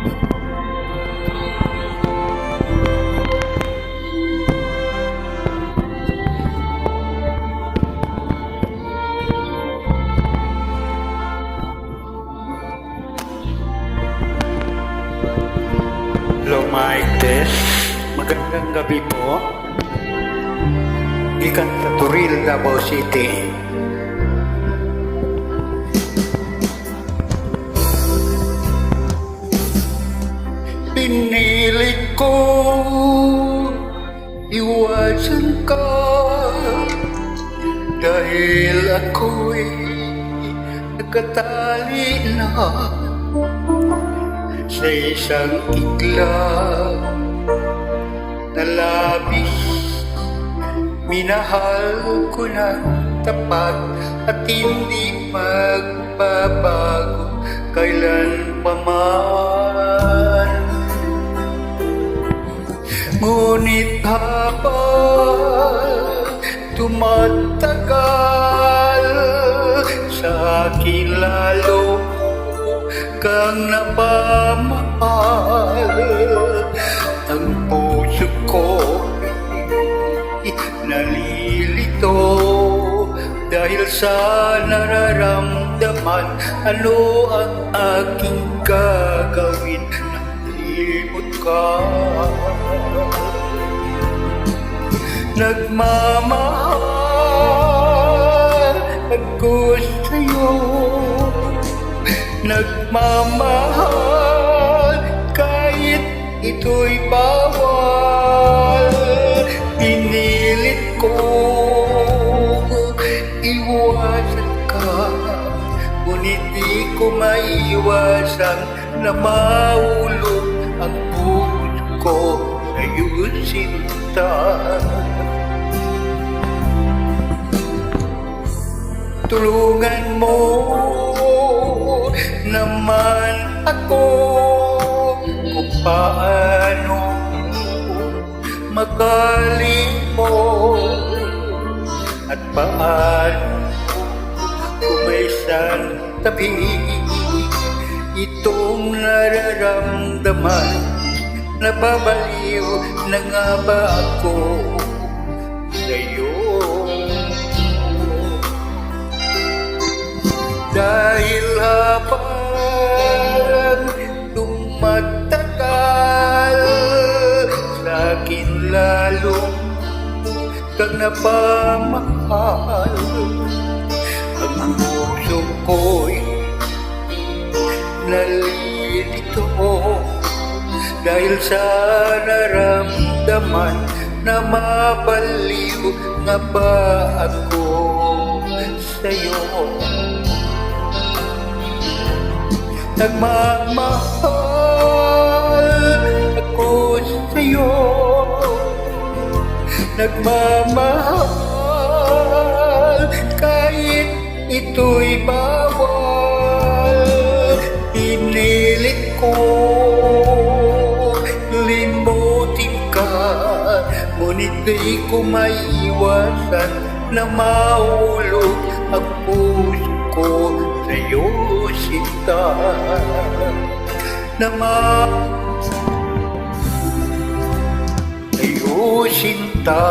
Hello, Mike Tess. Magandang gabi po. Ikan sa Turil, Davao City. Pinilit ko iwasan ka dahil ako'y nakatali na sa isang iglap na labis Minahal ko na tapat at hindi magbabago kailan pa man. Ngunit habang tumatagal sa akin lalo kang napamahal ang puso ko nalilito dahil sa nararamdaman ano ang aking gagawin nalimot ka. Nagmamahal ako sa'yo. Nagmamahal kahit ito'y bawal pinilit ko. Iwasan ka ngunit di ko maiwasan na maulog ang puso ko sa'yo sinta. Tulungan mo naman ako kung paano makalimot at paano kumaysan tabi itong nararamdaman nababaliw na nga ba ako? Sa'yo dahil habang tumatagal sa akin lalong kang napamahal. Ang puso ko'y nalilito dahil sa naramdaman na mabaliw nga ba ako sa'yo? Nagmamahal ako sa'yo. Nagmamahal Ngunit di ko maiwasan na maulog ang puso ko sa'yo sinta na ma sa'yo sinta